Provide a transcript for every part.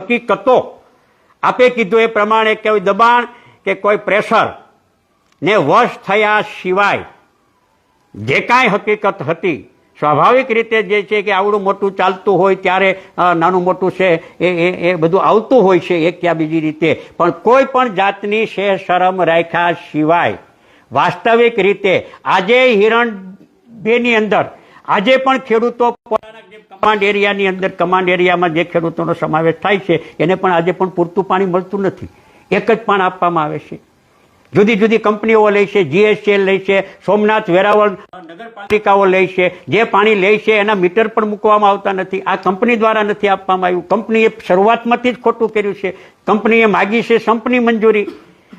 હકીકતો આપે કીધું એ પ્રમાણે કોઈ દબાણ કે કોઈ પ્રેશર ને વશ થયા સિવાય જે કાંઈ હકીકત હતી, સ્વાભાવિક રીતે જે છે કે આવડું મોટું ચાલતું હોય ત્યારે નાનું મોટું છે, એ એ એ બધું આવતું હોય છે એક ક્યાં બીજી રીતે. પણ કોઈ પણ જાતની છે શરમ રાખ્યા સિવાય, વાસ્તવિક રીતે આજે હિરણ બેની અંદર, આજે પણ ખેડૂતો કમાન્ડ એરિયાની અંદર, કમાન્ડ એરિયામાં જે ખેડૂતોનો સમાવેશ થાય છે, એને પણ આજે પણ પૂરતું પાણી મળતું નથી. એક જ પાણ આપવામાં આવે છે. જુદી જુદી કંપનીઓ લે છે, જીએસએલ લે છે, સોમનાથ વેરાવળ નગરપાલિકાઓ લે છે, જે પાણી લે છે એના મીટર પણ મૂકવામાં આવતા નથી. આ કંપની દ્વારા નથી આપવામાં આવ્યું. કંપનીએ શરૂઆતમાંથી જ ખોટું કર્યું છે. કંપનીએ માગી છે સંપની મંજૂરી.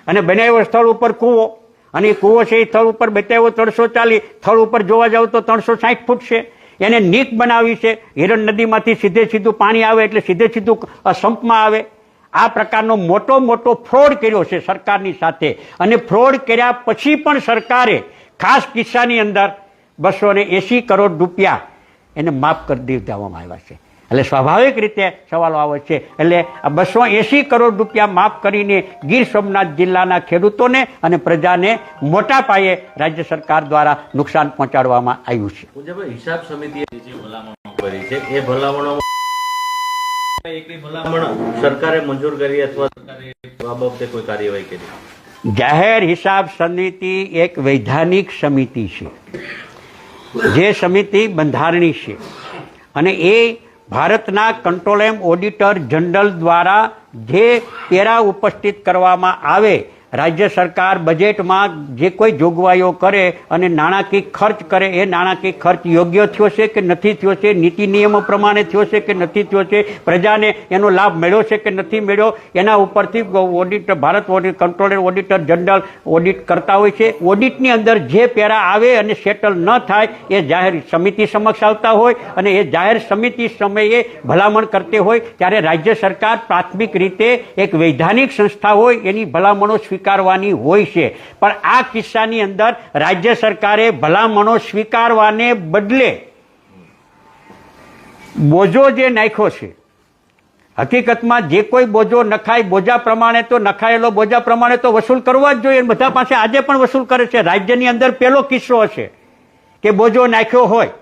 અને બનાવ્યો સ્થળ ઉપર કૂવો. અને કૂવો છે એ સ્થળ ઉપર બતાવ્યો ત્રણસો ચાલીસ. સ્થળ ઉપર જોવા જાવ તો ત્રણસો સાઠ ફૂટ છે. એને નીક બનાવી છે. હિરણ નદીમાંથી સીધે સીધું પાણી આવે એટલે સીધે સીધું સંપમાં આવે. આ પ્રકારનો મોટો મોટો ફ્રોડ કર્યો છે સરકારની સાથે. અને ફ્રોડ કર્યા પછી પણ સરકારે ખાસ કિસ્સાની અંદર બસો ને એંસી કરોડ રૂપિયા એને માફ કરી દેવામાં આવ્યા છે. એટલે સ્વાભાવિક રીતે સવાલો આવે છે. એટલે આ બસો એંસી કરોડ રૂપિયા માફ કરીને ગીર સોમનાથ જિલ્લાના ખેડૂતોને અને પ્રજાને મોટા પાયે રાજ્ય સરકાર દ્વારા નુકસાન પહોંચાડવામાં આવ્યું છે. હિસાબ સમિતિએ જે ભલામણો કરી છે એ ભલામણો એકની ભલામણ સરકારે મંજૂર કરી અથવા સરકારે બાબતે કોઈ કાર્યવાહી કરી? જાહેર હિસાબ સમિતિ એક વૈધાનિક સમિતિ છે. જે સમિતિ બંધારણી છે. અને એ ભારતના કંટ્રોલ એમ ઓડિટર જનરલ દ્વારા જે પેરા ઉપસ્થિત કરવામાં આવે રાજ્ય સરકાર બજેટમાં જે કોઈ જોગવાઈઓ કરે અને નાણાકીય ખર્ચ કરે, એ નાણાકીય ખર્ચ યોગ્ય થયો છે કે નથી થયો છે? નીતિ નિયમો પ્રમાણે થયો છે કે નથી થયો છે? પ્રજાને એનો લાભ મળ્યો છે કે નથી મળ્યો? એના ઉપરથી auditor Bharat audit, controller auditor general audit કરતા હોય છે. ઓડિટની અંદર જે પેરા આવે અને સેટલ ન થાય, એ જાહેર સમિતિ સમક્ષ આવતા હોય અને એ જાહેર સમિતિ સમયે ભલામણ કરતી હોય. ત્યારે રાજ્ય સરકાર પ્રાથમિક રીતે એક વૈધાનિક સંસ્થા હોય, એની ભલામણો સ્વીકારવાની હોય છે. પણ આ કિસ્સાની અંદર રાજ્ય સરકારે ભલામણો સ્વીકારવાને બદલે બોજો જે નાખ્યો છે, હકીકતમાં જે કોઈ બોજો નખાય, બોજા પ્રમાણે તો નખાયેલો, બોજા પ્રમાણે તો વસૂલ કરવા જ જોઈએ બધા પાસે આજે પણ વસૂલ કરે છે. રાજ્યની અંદર પહેલો કિસ્સો છે કે બોજો નાખ્યો હોય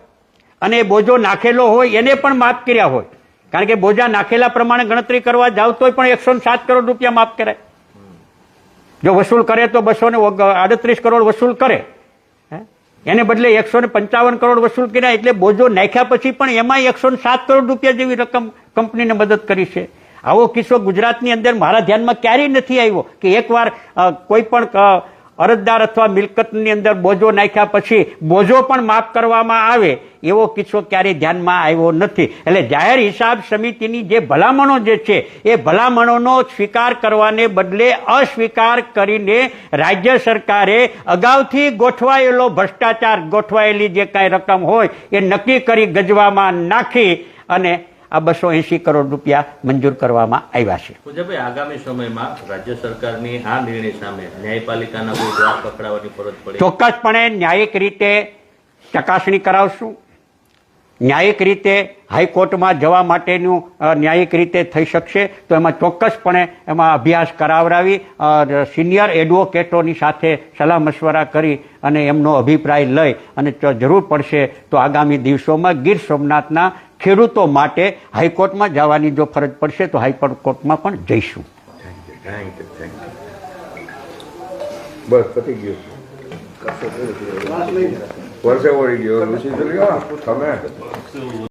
અને બોજો નાખેલો હોય એને પણ માફ કર્યા હોય. કારણ કે બોજા નાખેલા પ્રમાણે ગણતરી કરવા જાવ તોય પણ એકસો સાત કરોડ રૂપિયા માફ કરાય. જો વસૂલ કરે તો બસો ને આડત્રીસ કરોડ વસૂલ કરે? એને બદલે એકસો ને પંચાવન કરોડ વસૂલ કર્યા એટલે બોજો નાખ્યા પછી પણ એમાં એકસો ને સાત કરોડ રૂપિયા જેવી રકમ કંપનીને મદદ કરી છે આવો કિસ્સો ગુજરાતની અંદર મારા ધ્યાનમાં ક્યારેય નથી આવ્યો કે એકવાર કોઈ પણ અરજદાર અથવા મિલકતની અંદર બોજો નાખ્યા પછી બોજો પણ માફ કરવામાં આવે એવો કિસ્સો ક્યારેય ધ્યાનમાં આવ્યો નથી. એટલે જાહેર હિસાબ સમિતિની જે ભલામણો જે છે, એ ભલામણોનો સ્વીકાર કરવાને બદલે અસ્વીકાર કરીને રાજ્ય સરકારે અગાઉથી ગોઠવાયેલો ભ્રષ્ટાચાર, ગોઠવાયેલી જે કાંઈ રકમ હોય, એ નક્કી કરી ગજવામાં નાખી અને આ બસો એંસી કરોડ રૂપિયા મંજૂર કરવામાં આવ્યા છે. પૂજાભાઈ આગામી સમયમાં રાજ્ય સરકારની આ નિર્ણય સામે ન્યાયપાલિકાના કોઈ જવાબ પકડાવવાની ફરજ પડે. ચોક્કસપણે ન્યાયિક રીતે ચકાસણી કરાવશું. ન્યાયિક રીતે હાઈકોર્ટમાં જવા માટેનું ન્યાયિક રીતે થઈ શકશે. તો એમાં ચોક્કસપણે એમાં અભ્યાસ કરાવરાવી સિનિયર એડવોકેટોની સાથે સલાહ મશવરા કરી અને એમનો અભિપ્રાય લઈ અને જરૂર પડશે તો આગામી દિવસોમાં ગીર સોમનાથના ખેડૂતો માટે હાઈકોર્ટમાં જવાની જો ફરજ પડશે તો હાઈકોર્ટમાં પણ જઈશું. બસ વર્ષે વળી ગયો. તમે?